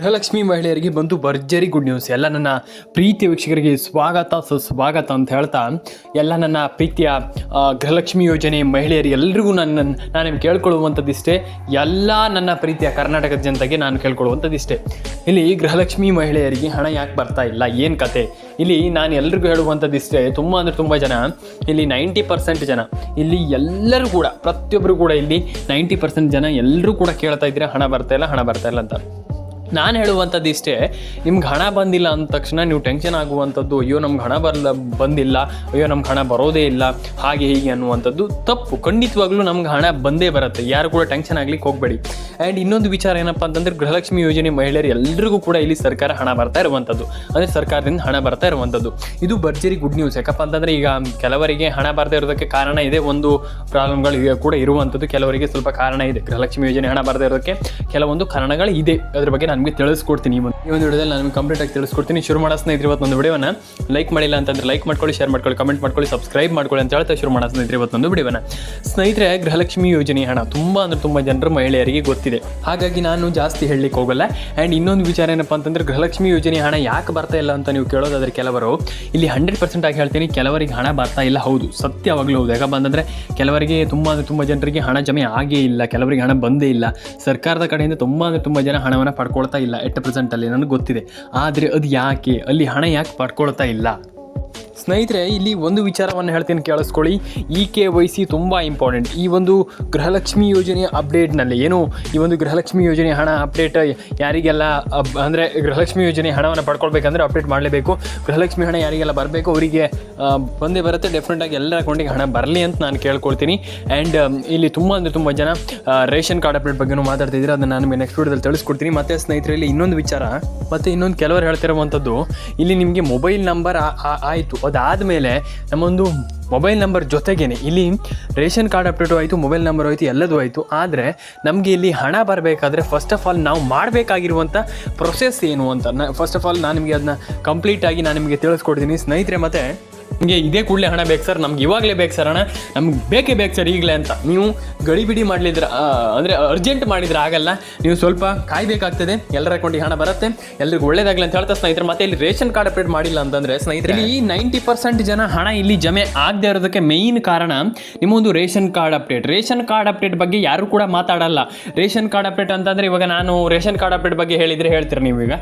ಗೃಹಲಕ್ಷ್ಮಿ ಮಹಿಳೆಯರಿಗೆ ಬಂತು ಭರ್ಜರಿ ಗುಡ್ ನ್ಯೂಸ್ ಎಲ್ಲ ನನ್ನ ಪ್ರೀತಿಯ ವೀಕ್ಷಕರಿಗೆ ಸ್ವಾಗತ, ಸುಸ್ವಾಗತ ಅಂತ ಹೇಳ್ತಾ, ಎಲ್ಲ ನನ್ನ ಪ್ರೀತಿಯ ಗೃಹಲಕ್ಷ್ಮಿ ಯೋಜನೆ ಮಹಿಳೆಯರು ಎಲ್ಲರಿಗೂ ನನ್ನ, ನಾನು ನಿಮ್ಗೆ ಕೇಳ್ಕೊಳ್ಳುವಂಥದ್ದಿಷ್ಟೇ. ಎಲ್ಲ ನನ್ನ ಪ್ರೀತಿಯ ಕರ್ನಾಟಕದ ಜನತೆಗೆ ನಾನು ಕೇಳ್ಕೊಳ್ಳುವಂಥದ್ದಿಷ್ಟೇ. ಇಲ್ಲಿ ಗೃಹಲಕ್ಷ್ಮಿ ಮಹಿಳೆಯರಿಗೆ ಹಣ ಯಾಕೆ ಬರ್ತಾ ಇಲ್ಲ? ಏನು ಕತೆ? ಇಲ್ಲಿ ನಾನು ಎಲ್ರಿಗೂ ಹೇಳುವಂಥದ್ದಿಷ್ಟೇ, ತುಂಬ ಅಂದರೆ ತುಂಬ ಜನ, ಇಲ್ಲಿ ನೈಂಟಿ ಪರ್ಸೆಂಟ್ ಜನ, ಇಲ್ಲಿ ಎಲ್ಲರೂ ಕೂಡ ಪ್ರತಿಯೊಬ್ಬರು ಕೂಡ ಇಲ್ಲಿ ನೈಂಟಿ ಪರ್ಸೆಂಟ್ ಜನ ಎಲ್ಲರೂ ಕೂಡ ಕೇಳ್ತಾ ಇದ್ರೆ ಹಣ ಬರ್ತಾ ಇಲ್ಲ, ಹಣ ಬರ್ತಾ ಇಲ್ಲ ಅಂತ. ನಾನು ಹೇಳುವಂಥದ್ದು ಇಷ್ಟೇ ನಿಮ್ಗೆ ಹಣ ಬಂದಿಲ್ಲ ಅಂದ ತಕ್ಷಣ ನೀವು ಟೆನ್ಷನ್ ಆಗುವಂಥದ್ದು, ಅಯ್ಯೋ ನಮ್ಗೆ ಹಣ ಬರಲ್ಲ ಬಂದಿಲ್ಲ, ಅಯ್ಯೋ ನಮ್ಗೆ ಹಣ ಬರೋದೇ ಇಲ್ಲ, ಹಾಗೆ ಹೀಗೆ ಅನ್ನುವಂಥದ್ದು ತಪ್ಪು. ಖಂಡಿತವಾಗ್ಲೂ ನಮ್ಗೆ ಹಣ ಬಂದೇ ಬರುತ್ತೆ, ಯಾರು ಕೂಡ ಟೆನ್ಷನ್ ಆಗ್ಲಿಕ್ಕೆ ಹೋಗಬೇಡಿ. ಆ್ಯಂಡ್ ಇನ್ನೊಂದು ವಿಚಾರ ಏನಪ್ಪ ಅಂತಂದ್ರೆ, ಗೃಹಲಕ್ಷ್ಮಿ ಯೋಜನೆ ಮಹಿಳೆಯರು ಎಲ್ಲರಿಗೂ ಕೂಡ ಇಲ್ಲಿ ಸರ್ಕಾರ ಹಣ ಬರ್ತಾ ಇರುವಂಥದ್ದು. ಅಂದರೆ ಸರ್ಕಾರದಿಂದ ಹಣ ಬರ್ತಾ ಇರುವಂಥದ್ದು. ಇದು ಭರ್ಜರಿ ಗುಡ್ ನ್ಯೂಸ್ ಯಾಕಪ್ಪ ಅಂತಂದರೆ ಈಗ ಕೆಲವರಿಗೆ ಹಣ ಬರ್ತಾ ಇರೋದಕ್ಕೆ ಕಾರಣ ಇದೆ. ಒಂದು ಪ್ರಾಬ್ಲಮ್ಗಳು ಈಗ ಕೂಡ ಇರುವಂಥದ್ದು. ಕೆಲವರಿಗೆ ಸ್ವಲ್ಪ ಕಾರಣ ಇದೆ. ಗೃಹಲಕ್ಷ್ಮಿ ಯೋಜನೆ ಹಣ ಬರ್ತಾ ಇರೋದಕ್ಕೆ ಕೆಲವೊಂದು ಕಾರಣಗಳು ಇದೆ. ಅದ್ರ ಬಗ್ಗೆ ನಾನು ನಿಮಗೆ ತಿಳಿಸ್ಕೊಡ್ತೀನಿ ಈ ಒಂದು ಈ ಒಂದು ವಿಡಿಯೋದಲ್ಲಿ ನಾನು ನಿಮಗೆ ಕಂಪ್ಲೀಟ್ ಆಗಿ ತಿಳಿಸ್ಕೊಡ್ತೀನಿ. ಶುರು ಮಾಡೋ ಸ್ನೇಹಿತರೆ ಇವತ್ತೊಂದು ವಿಡಿಯೋನ ಲೈಕ್ ಮಾಡಿಲ್ಲ ಅಂತಂದ್ರೆ ಲೈಕ್ ಮಾಡ್ಕೊಳ್ಳಿ ಶೇರ್ ಮಾಡ್ಕೊಳ್ಳಿ ಕಮೆಂಟ್ ಮಾಡ್ಕೊಳ್ಳಿ ಸಬ್ಸ್ಕ್ರೈಬ್ ಮಾಡ್ಕೊಳ್ಳಿ ಅಂತ ಹೇಳ್ತಾ ಶುರು ಮಾಡೋ ಸ್ನೇಹಿತರೆ ಇವತ್ತೊಂದು ವಿಡಿಯೋನ. ಸ್ನೇಹಿತರೆ, ಗೃಹಲಕ್ಷ್ಮಿ ಯೋಜನೆ ಹಣ ತುಂಬ ಅಂದ್ರೆ ತುಂಬ ಜನರು ಮಹಿಳೆಯರಿಗೆ ಗೊತ್ತಿದೆ. ಹಾಗಾಗಿ ನಾನು ಜಾಸ್ತಿ ಹೇಳಲಿಕ್ಕೆ ಹೋಗಲ್ಲ. ಆ್ಯಂಡ್ ಇನ್ನೊಂದು ವಿಚಾರ ಏನಪ್ಪ ಅಂತಂದ್ರೆ ಗೃಹಲಕ್ಷ್ಮಿ ಯೋಜನೆ ಹಣ ಯಾಕೆ ಬರ್ತಾ ಇಲ್ಲ ಅಂತ ನೀವು ಕೇಳೋದಾದ್ರೆ ಕೆಲವರು, ಇಲ್ಲಿ ಹಂಡ್ರೆಡ್ ಪರ್ಸೆಂಟ್ ಆಗಿ ಹೇಳ್ತೀನಿ, ಕೆಲವರಿಗೆ ಹಣ ಬರ್ತಾ ಇಲ್ಲ. ಹೌದು, ಸತ್ಯವಾಗಲೂ ಹೌದು. ಯಾಕಪ್ಪ ಅಂತಂದ್ರೆ ಕೆಲವರಿಗೆ ತುಂಬ ಅಂದರೆ ತುಂಬ ಜನರಿಗೆ ಹಣ ಜಮೆ ಆಗೇ ಇಲ್ಲ, ಕೆಲವರಿಗೆ ಹಣ ಬಂದೇ ಇಲ್ಲ. ಸರ್ಕಾರದ ಕಡೆಯಿಂದ ತುಂಬ ಅಂದರೆ ತುಂಬ ಜನ ಹಣವನ್ನು ಪಡ್ಕೊಳ್ತಾ ಇಲ್ಲ ಎಟ್ ಪ್ರೆಸೆಂಟಲ್ಲಿ ನನಗೆ ಗೊತ್ತಿದೆ. ಆದರೆ ಅದು ಯಾಕೆ? ಅಲ್ಲಿ ಹಣ ಯಾಕೆ ಪಡ್ಕೊಳ್ತಾ ಇಲ್ಲ? ಸ್ನೇಹಿತರೆ, ಇಲ್ಲಿ ಒಂದು ವಿಚಾರವನ್ನು ಹೇಳ್ತೀನಿ ಕೇಳಿಸ್ಕೊಳ್ಳಿ. ಇ ಕೆ ವೈ ಸಿ ತುಂಬ ಇಂಪಾರ್ಟೆಂಟ್ ಈ ಒಂದು ಗೃಹಲಕ್ಷ್ಮಿ ಯೋಜನೆಯ ಅಪ್ಡೇಟ್ನಲ್ಲಿ ಏನು? ಈ ಒಂದು ಗೃಹಲಕ್ಷ್ಮಿ ಯೋಜನೆ ಹಣ ಅಪ್ಡೇಟ್ ಯಾರಿಗೆಲ್ಲ ಅಂದರೆ ಗೃಹಲಕ್ಷ್ಮಿ ಯೋಜನೆ ಹಣವನ್ನು ಪಡ್ಕೊಳ್ಬೇಕಂದ್ರೆ ಅಪ್ಡೇಟ್ ಮಾಡಲೇಬೇಕು. ಗೃಹಲಕ್ಷ್ಮಿ ಹಣ ಯಾರಿಗೆಲ್ಲ ಬರಬೇಕು, ಅವರಿಗೆ ಬಂದೇ ಬರುತ್ತೆ. ಡೆಫಿನೆಟಾಗಿ ಎಲ್ಲರ ಅಕೌಂಟಿಗೆ ಹಣ ಬರಲಿ ಅಂತ ನಾನು ಕೇಳ್ಕೊಳ್ತೀನಿ. ಆ್ಯಂಡ್ ಇಲ್ಲಿ ತುಂಬ ಅಂದರೆ ತುಂಬ ಜನ ರೇಷನ್ ಕಾರ್ಡ್ ಅಪ್ಡೇಟ್ ಬಗ್ಗೆನೂ ಮಾತಾಡ್ತಿದ್ರೆ ಅದನ್ನು ನಾನು ನೆಕ್ಸ್ಟ್ ವೀಡಿಯೋದಲ್ಲಿ ತಿಳಿಸ್ಕೊಡ್ತೀನಿ. ಮತ್ತು ಸ್ನೇಹಿತರಲ್ಲಿ ಇನ್ನೊಂದು ವಿಚಾರ. ಮತ್ತು ಇನ್ನೊಂದು ಕೆಲವರು ಹೇಳ್ತಿರುವಂಥದ್ದು, ಇಲ್ಲಿ ನಿಮಗೆ ಮೊಬೈಲ್ ನಂಬರ್ ಆಯಿತು. ಅದಾದಮೇಲೆ ನಮ್ಮೊಂದು ಮೊಬೈಲ್ ನಂಬರ್ ಜೊತೆಗೇನೆ, ಇಲ್ಲಿ ರೇಷನ್ ಕಾರ್ಡ್ ಅಪ್ಡೇಟು ಆಯಿತು, ಮೊಬೈಲ್ ನಂಬರ್ ಆಯಿತು, ಎಲ್ಲದೂ ಆಯಿತು. ಆದರೆ ನಮಗೆ ಇಲ್ಲಿ ಹಣ ಬರಬೇಕಾದ್ರೆ ಫಸ್ಟ್ ಆಫ್ ಆಲ್ ನಾವು ಮಾಡಬೇಕಾಗಿರುವಂಥ ಪ್ರೊಸೆಸ್ ಏನು ಅಂತ ಫಸ್ಟ್ ಆಫ್ ಆಲ್ ನಾನು ನಿಮಗೆ ಅದನ್ನ ಕಂಪ್ಲೀಟಾಗಿ ನಾನು ನಿಮಗೆ ತಿಳಿಸ್ಕೊಡ್ತೀನಿ. ಸ್ನೇಹಿತರೆ, ಮತ್ತು ನಿಮಗೆ ಇದೇ ಕೂಡಲೇ ಹಣ ಬೇಕು ಸರ್ ನಮ್ಗೆ ಇವಾಗಲೇ ಬೇಕು ಸರ್ ಹಣ. ನಮ್ಗೆ ಬೇಕೇ ಬೇಕು ಸರ್ ಈಗಲೇ ಅಂತ. ನೀವು ಗಡಿಬಿಡಿ ಮಾಡಲಿದ್ರೆ ಅಂದರೆ ಅರ್ಜೆಂಟ್ ಮಾಡಿದ್ರೆ ಆಗಲ್ಲ. ನೀವು ಸ್ವಲ್ಪ ಕಾಯಬೇಕಾಗ್ತದೆ ಎಲ್ಲರ ಅಕೌಂಟಿಗೆ ಹಣ ಬರುತ್ತೆ. ಎಲ್ರಿಗೂ ಒಳ್ಳೇದಾಗಲಿ ಅಂತ ಹೇಳ್ತಾ ಸ್ನೇಹಿತರೆ. ಮತ್ತೆ ಇಲ್ಲಿ ರೇಷನ್ ಕಾರ್ಡ್ ಅಪ್ಡೇಟ್ ಮಾಡಿಲ್ಲ ಅಂತಂದರೆ ಸ್ನೇಹಿತರೆ ಈ ನೈಂಟಿ ಪರ್ಸೆಂಟ್ ಜನ ಹಣ ಇಲ್ಲಿ ಜಮೆ ಆಗದೆ ಇರೋದಕ್ಕೆ ಮೇಯ್ನ್ ಕಾರಣ ನಿಮ್ಮೊಂದು ration card update. Ration card update ಬಗ್ಗೆ ಯಾರು ಕೂಡ ಮಾತಾಡಲ್ಲ. ರೇಷನ್ ಕಾರ್ಡ್ ಅಪ್ಡೇಟ್ ಅಂತಂದರೆ ಇವಾಗ ನಾನು ರೇಷನ್ ಕಾರ್ಡ್ ಅಪ್ಡೇಟ್ ಬಗ್ಗೆ ಹೇಳಿದರೆ ಹೇಳ್ತೀರಾ ನೀವು ಈಗ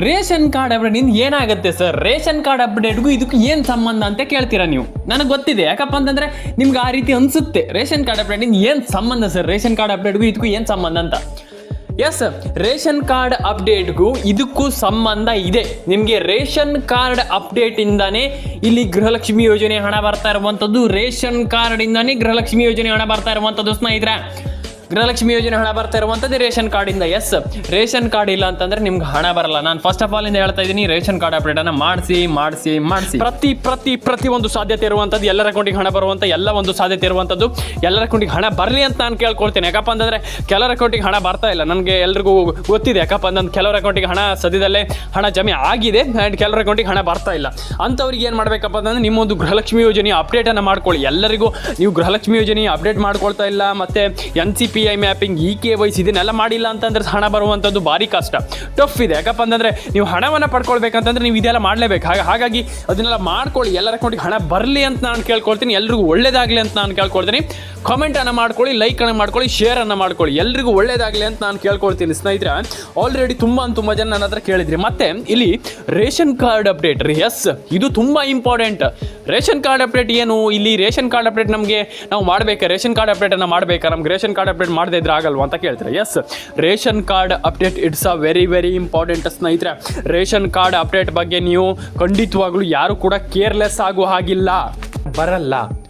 ರೇಷನ್ ಕಾರ್ಡ್ ಅಪ್ಡೇಟ್ ಏನಾಗುತ್ತೆ ಸರ್? ರೇಷನ್ ಕಾರ್ಡ್ ಅಪ್ಡೇಟ್ಗೂ ಇದಕ್ಕೂ ಏನು ಸಂಬಂಧ ಅಂತ ಕೇಳ್ತೀರಾ ನೀವು? ನನಗೆ ಗೊತ್ತಿದೆ. ಯಾಕಪ್ಪ ಅಂತಂದ್ರೆ ನಿಮ್ಗೆ ಆ ರೀತಿ ಅನ್ಸುತ್ತೆ. ರೇಷನ್ ಕಾರ್ಡ್ ಅಪ್ಡೇಟಿಂದ ಏನು ಸಂಬಂಧ ಸರ್? ರೇಷನ್ ಕಾರ್ಡ್ ಅಪ್ಡೇಟ್ಗೂ ಇದಕ್ಕೂ ಏನು ಸಂಬಂಧ ಅಂತ? ಎಸ್ ರೇಷನ್ ಕಾರ್ಡ್ ಅಪ್ಡೇಟ್ಗೂ ಇದಕ್ಕೂ ಸಂಬಂಧ ಇದೆ. ನಿಮಗೆ ರೇಷನ್ ಕಾರ್ಡ್ ಅಪ್ಡೇಟಿಂದಾನೇ ಇಲ್ಲಿ ಗೃಹಲಕ್ಷ್ಮಿ ಯೋಜನೆ ಹಣ ಬರ್ತಾ ಇರುವಂಥದ್ದು ರೇಷನ್ ಕಾರ್ಡಿಂದಾನೇ ಗೃಹಲಕ್ಷ್ಮಿ ಯೋಜನೆ ಹಣ ಬರ್ತಾ ಇರುವಂಥದ್ದು ಸ್ನೇಹಿತರೆ. ಗೃಹಲಕ್ಷ್ಮಿ ಯೋಜನೆ ಹಣ ಬರ್ತಾ ಇರುವಂಥದ್ದು ರೇಷನ್ ಕಾರ್ಡಿಂದ ಎಸ್ ರೇಷನ್ ಕಾರ್ಡ್ ಇಲ್ಲ ಅಂತಂದ್ರೆ ನಿಮ್ಗೆ ಹಣ ಬರಲ್ಲ. ನಾನು ಫಸ್ಟ್ ಆಫ್ ಆಲ್ ಇಂದ ಹೇಳ್ತಾ ಇದ್ದೀನಿ ರೇಷನ್ ಕಾರ್ಡ್ ಅಪ್ಡೇಟ್ ಅನ್ನ ಮಾಡಿಸಿ ಮಾಡಿಸಿ ಮಾಡಿಸಿ. ಪ್ರತಿ ಪ್ರತಿ ಪ್ರತಿ ಒಂದು ಸಾಧ್ಯತೆ ಇರುವಂಥದ್ದು ಎಲ್ಲರ ಅಕೌಂಟಿಗೆ ಹಣ ಬರುವಂಥ ಎಲ್ಲ ಒಂದು ಸಾಧ್ಯತೆ ಇರುವಂಥದ್ದು ಎಲ್ಲರ ಅಕೌಂಟಿಗೆ ಹಣ ಬರಲಿ ಅಂತ ನಾನು ಕೇಳ್ಕೊಳ್ತೇನೆ. ಯಾಕಪ್ಪ ಅಂತಂದ್ರೆ ಕೆಲವರ ಅಕೌಂಟಿಗೆ ಹಣ ಬರ್ತಾ ಇಲ್ಲ. ನನಗೆ ಎಲ್ರಿಗೂ ಗೊತ್ತಿದೆ. ಯಾಕಪ್ಪ ಅಂತಂದ್ರೆ ಕೆಲವರ ಅಕೌಂಟಿಗೆ ಹಣ ಸದ್ಯದಲ್ಲೇ ಹಣ ಜಮೆ ಆಗಿದೆ ಆ್ಯಂಡ್ ಕೆಲವರ ಅಕೌಂಟಿಗೆ ಹಣ ಬರ್ತಾ ಇಲ್ಲ. ಅಂಥವ್ರಿಗೆ ಏನು ಮಾಡಬೇಕಪ್ಪ ಅಂತಂದ್ರೆ ನಿಮ್ಮೊಂದು ಗೃಹಲಕ್ಷ್ಮಿ ಯೋಜನೆ ಅಪ್ಡೇಟನ್ನು ಮಾಡ್ಕೊಳ್ಳಿ. ಎಲ್ಲರಿಗೂ ನೀವು ಗೃಹಲಕ್ಷ್ಮಿ ಯೋಜನೆ ಅಪ್ಡೇಟ್ ಮಾಡ್ಕೊಳ್ತಾ ಇಲ್ಲ. ಮತ್ತು N C P I mapping E K Y C ಇದನ್ನೆಲ್ಲ ಮಾಡಿಲ್ಲ ಅಂತಂದ್ರೆ ಹಣ ಬರುವಂಥದ್ದು ಭಾರಿ ಕಷ್ಟ. ಟಫ್ ಇದೆ. ಯಾಕಪ್ಪ ಅಂತಂದ್ರೆ ನೀವು ಹಣವನ್ನು ಪಡ್ಕೊಳ್ಬೇಕಂತಂದ್ರೆ ನೀವು ಇದೆಲ್ಲ ಮಾಡಲೇಬೇಕು. ಹಾಗೆ, ಹಾಗಾಗಿ ಅದನ್ನೆಲ್ಲ ಮಾಡ್ಕೊಳ್ಳಿ. ಎಲ್ಲರ ಅಕೌಂಟಿಗೆ ಹಣ ಬರಲಿ ಅಂತ ನಾನು ಕೇಳ್ಕೊಳ್ತೀನಿ. ಎಲ್ರಿಗೂ ಒಳ್ಳೇದಾಗಲಿ ಅಂತ ನಾನು ಕೇಳ್ಕೊಳ್ತೀನಿ. ಕಾಮೆಂಟನ್ನು ಮಾಡ್ಕೊಳ್ಳಿ ಲೈಕ್ ಅನ್ನು ಮಾಡ್ಕೊಳ್ಳಿ ಶೇರ್ ಅನ್ನು ಮಾಡ್ಕೊಳ್ಳಿ. ಎಲ್ರಿಗೂ ಒಳ್ಳೇದಾಗಲಿ ಅಂತ ನಾನು ಕೇಳ್ಕೊಳ್ತೀನಿ. ಸ್ನೇಹಿತರೆ ಆಲ್ರೆಡಿ ತುಂಬ ತುಂಬ ಜನ ನನ್ನ ಹತ್ರ ಕೇಳಿದ್ರಿ. ಮತ್ತೆ ಇಲ್ಲಿ ರೇಷನ್ ಕಾರ್ಡ್ ಅಪ್ಡೇಟ್ ರೀ. ಎಸ್ ಇದು ತುಂಬ ಇಂಪಾರ್ಟೆಂಟ್ ರೇಷನ್ ಕಾರ್ಡ್ ಅಪ್ಡೇಟ್ ಏನು? ಇಲ್ಲಿ ರೇಷನ್ ಕಾರ್ಡ್ ಅಪ್ಡೇಟ್ ನಮಗೆ ನಾವು ಮಾಡಬೇಕಾ? ರೇಷನ್ ಕಾರ್ಡ್ ಅಪ್ಡೇಟನ್ನು ಮಾಡಬೇಕಾ? ನಮ್ಗೆ ರೇಷನ್ ಕಾರ್ಡ್ ಅಪ್ಡೇಟ್ ಮಾಡದೇ ಇದ್ರೆ ಆಗಲ್ವಾ ಅಂತ ಕೇಳ್ತಾರೆ. Yes ration card update it's a very very important ಸ್ನೇಹಿತರೆ. ರೇಷನ್ ಕಾರ್ಡ್ ಅಪ್ಡೇಟ್ ಬಗ್ಗೆ ನೀವು ಖಂಡಿತವಾಗ್ಲೂ ಯಾರು ಕೂಡ ಕೇರ್ಲೆಸ್ ಆಗೋ ಹಾಗಿಲ್ಲ. ಬರಲ್ಲ.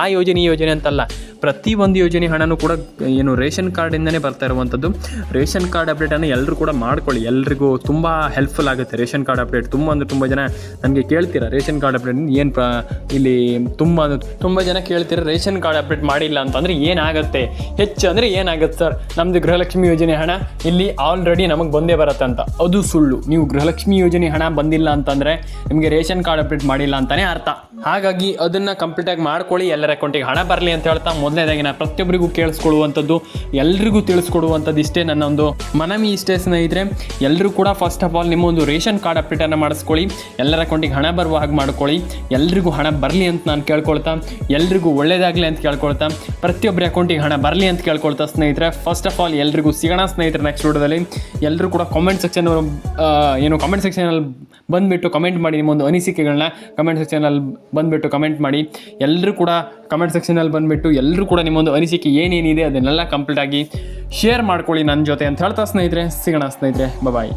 ಆ ಯೋಜನೆ ಈ ಯೋಜನೆ ಅಂತಲ್ಲ. ಪ್ರತಿ ಒಂದು ಯೋಜನೆ ಹಣನೂ ಕೂಡ ಏನು ರೇಷನ್ ಕಾರ್ಡಿಂದನೇ ಬರ್ತಾ ಇರುವಂಥದ್ದು ರೇಷನ್ ಕಾರ್ಡ್ ಅಪ್ಡೇಟನ್ನು ಎಲ್ಲರೂ ಕೂಡ ಮಾಡ್ಕೊಳ್ಳಿ. ಎಲ್ರಿಗೂ ತುಂಬ ಹೆಲ್ಪ್ಫುಲ್ ಆಗುತ್ತೆ ರೇಷನ್ ಕಾರ್ಡ್ ಅಪ್ಡೇಟ್ ತುಂಬ ಅಂದರೆ ತುಂಬ ಜನ ನನಗೆ ಕೇಳ್ತೀರಾ ರೇಷನ್ ಕಾರ್ಡ್ ಅಪ್ಡೇಟ್ ಏನು ಇಲ್ಲಿ ತುಂಬ ತುಂಬ ಜನ ಕೇಳ್ತೀರಾ ರೇಷನ್ ಕಾರ್ಡ್ ಅಪ್ಡೇಟ್ ಮಾಡಿಲ್ಲ ಅಂತಂದರೆ ಏನಾಗುತ್ತೆ? ಹೆಚ್ಚು ಅಂದರೆ ಏನಾಗುತ್ತೆ ಸರ್? ನಮ್ಮದು ಗೃಹಲಕ್ಷ್ಮಿ ಯೋಜನೆ ಹಣ ಇಲ್ಲಿ ಆಲ್ರೆಡಿ ನಮಗೆ ಬಂದೇ ಬರುತ್ತೆ ಅಂತ. ಅದು ಸುಳ್ಳು. ನೀವು ಗೃಹಲಕ್ಷ್ಮಿ ಯೋಜನೆ ಹಣ ಬಂದಿಲ್ಲ ಅಂತಂದರೆ ನಿಮಗೆ ರೇಷನ್ ಕಾರ್ಡ್ ಅಪ್ಡೇಟ್ ಮಾಡಿಲ್ಲ ಅಂತಲೇ ಅರ್ಥ. ಹಾಗಾಗಿ ಅದನ್ನು ಕಂಪ್ಲೀಟಾಗಿ ಮಾಡ್ಕೊಳ್ಳಿ. ಎಲ್ಲರ ಅಕೌಂಟಿಗೆ ಹಣ ಬರಲಿ ಅಂತ ಹೇಳ್ತಾ ಮೊದಲನೇದಾಗಿ ನಾನು ಪ್ರತಿಯೊಬ್ಬರಿಗೂ ಕೇಳಿಸ್ಕೊಳ್ಳುವಂಥದ್ದು, ಎಲ್ರಿಗೂ ತಿಳಿಸ್ಕೊಡುವಂಥದ್ದು ಇಷ್ಟೇ ನನ್ನ ಒಂದು ಮನವಿ ಇಷ್ಟೇ ಸ್ನೇಹಿತರೆ. ಎಲ್ಲರೂ ಕೂಡ ಫಸ್ಟ್ ಆಫ್ ಆಲ್ ನಿಮ್ಮ ಒಂದು ರೇಷನ್ ಕಾರ್ಡ್ ಅಪ್ಡೇಟನ್ನು ಮಾಡಿಸ್ಕೊಳ್ಳಿ, ಎಲ್ಲರ ಅಕೌಂಟಿಗೆ ಹಣ ಬರುವ ಹಾಗೆ ಮಾಡ್ಕೊಳ್ಳಿ. ಎಲ್ರಿಗೂ ಹಣ ಬರಲಿ ಅಂತ ನಾನು ಕೇಳ್ಕೊಳ್ತಾ, ಎಲ್ರಿಗೂ ಒಳ್ಳೇದಾಗಲಿ ಅಂತ ಕೇಳ್ಕೊಳ್ತಾ, ಪ್ರತಿಯೊಬ್ಬರ ಅಕೌಂಟಿಗೆ ಹಣ ಬರಲಿ ಅಂತ ಕೇಳ್ಕೊಳ್ತಾ ಸ್ನೇಹಿತರೆ. ಫಸ್ಟ್ ಆಫ್ ಆಲ್ ಎಲ್ರಿಗೂ ಸಿಗೋಣ ಸ್ನೇಹಿತರೆ ನೆಕ್ಸ್ಟ್ ವಿಡಿಯೋದಲ್ಲಿ. ಎಲ್ಲರೂ ಕೂಡ ಕಾಮೆಂಟ್ ಸೆಕ್ಷನ್ ಏನು ಕಾಮೆಂಟ್ ಸೆಕ್ಷನಲ್ಲಿ ಬಂದುಬಿಟ್ಟು ಕಮೆಂಟ್ ಮಾಡಿ ನಿಮ್ಮ ಒಂದು ಅನಿಸಿಕೆಗಳನ್ನ ಕಮೆಂಟ್ ಸೆಕ್ಷನಲ್ಲಿ ಬಂದುಬಿಟ್ಟು ಕಮೆಂಟ್ ಮಾಡಿ. ಎಲ್ಲರೂ ಕೂಡ ಕಮೆಂಟ್ ಸೆಕ್ಷನಲ್ಲಿ ಬಂದುಬಿಟ್ಟು ಎಲ್ಲರೂ ಕೂಡ ನಿಮ್ಮೊಂದು ಅನಿಸಿಕೆ ಏನೇನಿದೆ ಅದನ್ನೆಲ್ಲ ಕಂಪ್ಲೀಟಾಗಿ ಶೇರ್ ಮಾಡ್ಕೊಳ್ಳಿ ನನ್ನ ಜೊತೆ ಅಂತ ಹೇಳ್ತಾ ಸ್ನೇಹಿತರೆ, ಸಿಗೋಣ ಸ್ನೇಹಿತರೆ ಬಾಯ್